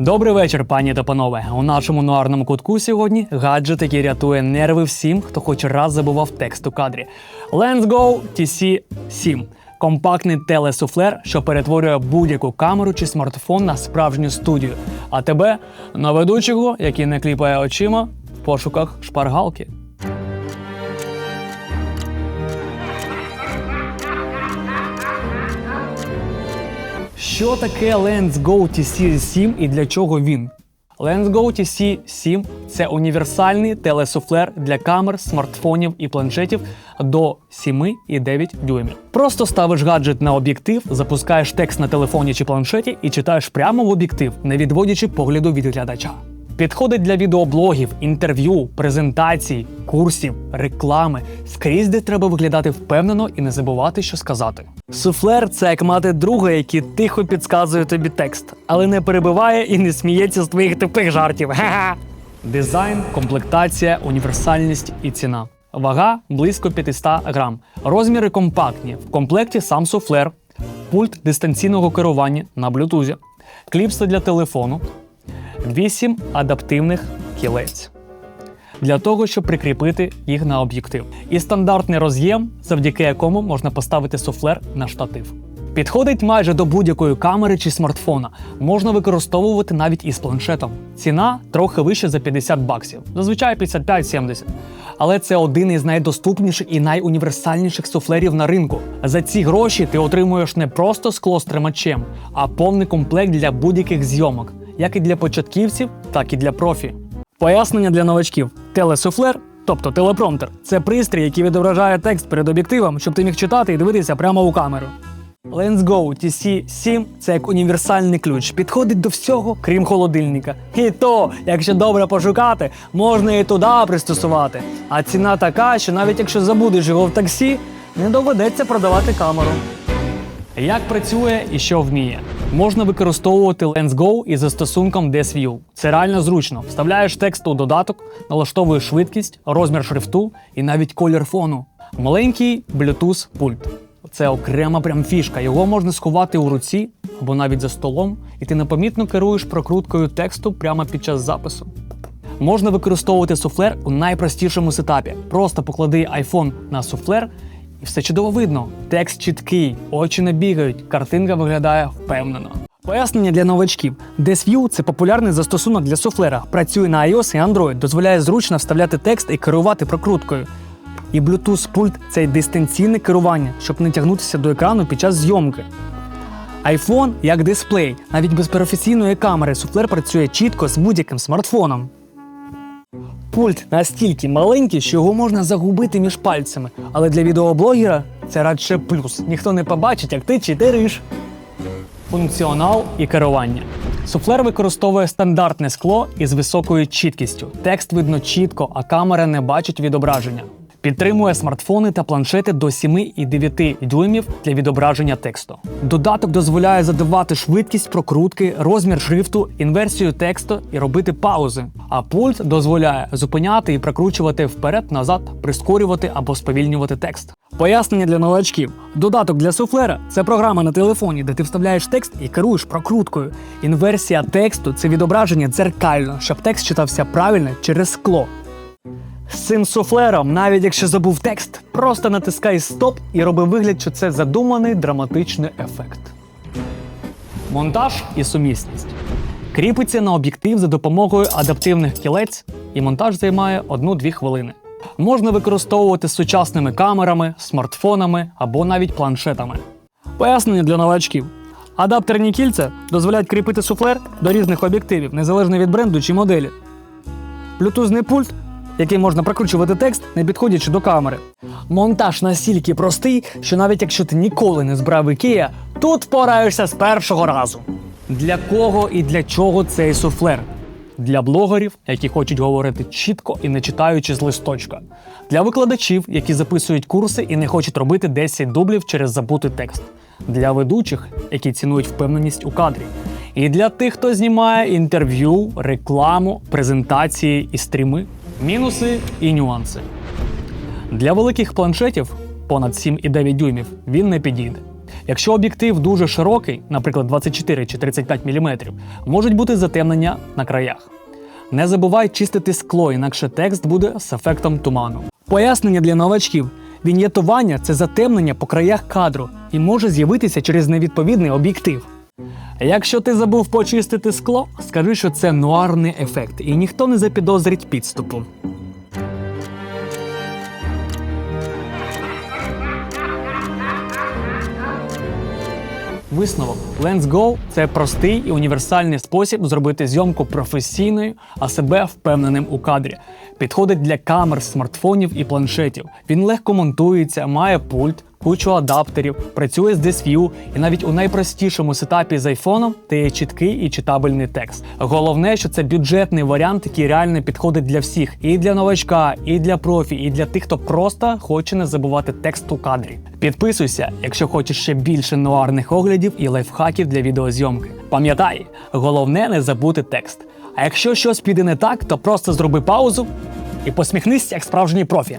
Добрий вечір, пані та панове. У нашому нуарному кутку сьогодні гаджет, який рятує нерви всім, хто хоч раз забував текст у кадрі. Let's Go TC7. Компактний телесуфлер, що перетворює будь-яку камеру чи смартфон на справжню студію. А тебе на ведучого, який не кліпає очима в пошуках шпаргалки. Що таке LensGo TC7 і для чого він? LensGo TC7 це універсальний телесуфлер для камер, смартфонів і планшетів до 7,9 дюймів. Просто ставиш гаджет на об'єктив, запускаєш текст на телефоні чи планшеті і читаєш прямо в об'єктив, не відводячи погляду від глядача. Підходить для відеоблогів, інтерв'ю, презентацій, курсів, реклами, скрізь, де треба виглядати впевнено і не забувати, що сказати. Суфлер це як мати друга, який тихо підказує тобі текст, але не перебиває і не сміється з твоїх тупих жартів. Ха-ха! Дизайн, комплектація, універсальність і ціна. Вага близько 500 грам. Розміри компактні. В комплекті сам суфлер, пульт дистанційного керування на блютузі, кліпси для телефону, 8 адаптивних кілець для того, щоб прикріпити їх на об'єктив. І стандартний роз'єм, завдяки якому можна поставити суфлер на штатив. Підходить майже до будь-якої камери чи смартфона. Можна використовувати навіть із планшетом. Ціна трохи вища за 50 баксів, зазвичай 55-70. Але це один із найдоступніших і найуніверсальніших суфлерів на ринку. За ці гроші ти отримуєш не просто скло з тримачем, а повний комплект для будь-яких зйомок, як і для початківців, так і для профі. Пояснення для новачків: телесуфлер, тобто телепромтер, це пристрій, який відображає текст перед об'єктивом, щоб ти міг читати і дивитися прямо у камеру. LensGo TC7 це як універсальний ключ, підходить до всього, крім холодильника. І то, якщо добре пошукати, можна і туди пристосувати. А ціна така, що навіть якщо забудеш його в таксі, не доведеться продавати камеру. Як працює і що вміє? Можна використовувати LensGo із застосунком DesView. Це реально зручно. Вставляєш текст у додаток, налаштовуєш швидкість, розмір шрифту і навіть колір фону. Маленький Bluetooth пульт. Це окрема прям фішка. Його можна сховати у руці або навіть за столом, і ти непомітно керуєш прокруткою тексту прямо під час запису. Можна використовувати суфлер у найпростішому сетапі. Просто поклади iPhone на суфлер і все чудово видно. Текст чіткий, очі не бігають, картинка виглядає впевнено. Пояснення для новачків. DesView – це популярний застосунок для суфлера. Працює на iOS і Android, дозволяє зручно вставляти текст і керувати прокруткою. І Bluetooth пульт це дистанційне керування, щоб не тягнутися до екрану під час зйомки. iPhone як дисплей. Навіть без професійної камери суфлер працює чітко з будь-яким смартфоном. Пульт настільки маленький, що його можна загубити між пальцями. Але для відеоблогера це радше плюс. Ніхто не побачить, як ти читериш. Функціонал і керування. Суфлер використовує стандартне скло із високою чіткістю. Текст видно чітко, а камера не бачить відображення. Підтримує смартфони та планшети до 7,9 дюймів для відображення тексту. Додаток дозволяє задавати швидкість прокрутки, розмір шрифту, інверсію тексту і робити паузи. А пульт дозволяє зупиняти і прокручувати вперед-назад, прискорювати або сповільнювати текст. Пояснення для новачків. Додаток для суфлера це програма на телефоні, де ти вставляєш текст і керуєш прокруткою. Інверсія тексту це відображення дзеркально, щоб текст читався правильно через скло. З цим суфлером, навіть якщо забув текст, просто натискай стоп і роби вигляд, що це задуманий драматичний ефект. Монтаж і сумісність. Кріпиться на об'єктив за допомогою адаптивних кілець, і монтаж займає 1-2 хвилини. Можна використовувати сучасними камерами, смартфонами або навіть планшетами. Пояснення для новачків. Адаптерні кільця дозволяють кріпити суфлер до різних об'єктивів, незалежно від бренду чи моделі. Блютузний пульт, який можна прокручувати текст, не підходячи до камери. Монтаж настільки простий, що навіть якщо ти ніколи не збирав Ikea, тут впораєшся з першого разу. Для кого і для чого цей суфлер? Для блогерів, які хочуть говорити чітко і не читаючи з листочка. Для викладачів, які записують курси і не хочуть робити 10 дублів через забутий текст. Для ведучих, які цінують впевненість у кадрі. І для тих, хто знімає інтерв'ю, рекламу, презентації і стріми. Мінуси і нюанси. Для великих планшетів понад 7,9 дюймів він не підійде. Якщо об'єктив дуже широкий, наприклад 24 чи 35 мм, можуть бути затемнення на краях. Не забувай чистити скло, інакше текст буде з ефектом туману. Пояснення для новачків: вінєтування це затемнення по краях кадру і може з'явитися через невідповідний об'єктив. Якщо ти забув почистити скло, скажи, що це нуарний ефект, і ніхто не запідозрить підступу. Висновок Lens Go – це простий і універсальний спосіб зробити зйомку професійною, а себе впевненим у кадрі. Підходить для камер, смартфонів і планшетів. Він легко монтується, має пульт, кучу адаптерів, працює з DSView і навіть у найпростішому сетапі з айфоном дає чіткий і читабельний текст. Головне, що це бюджетний варіант, який реально підходить для всіх, і для новачка, і для профі, і для тих, хто просто хоче не забувати текст у кадрі. Підписуйся, якщо хочеш ще більше нуарних оглядів і лайфхаків для відеозйомки. Пам'ятай, головне не забути текст. А якщо щось піде не так, то просто зроби паузу і посміхнись як справжній профі.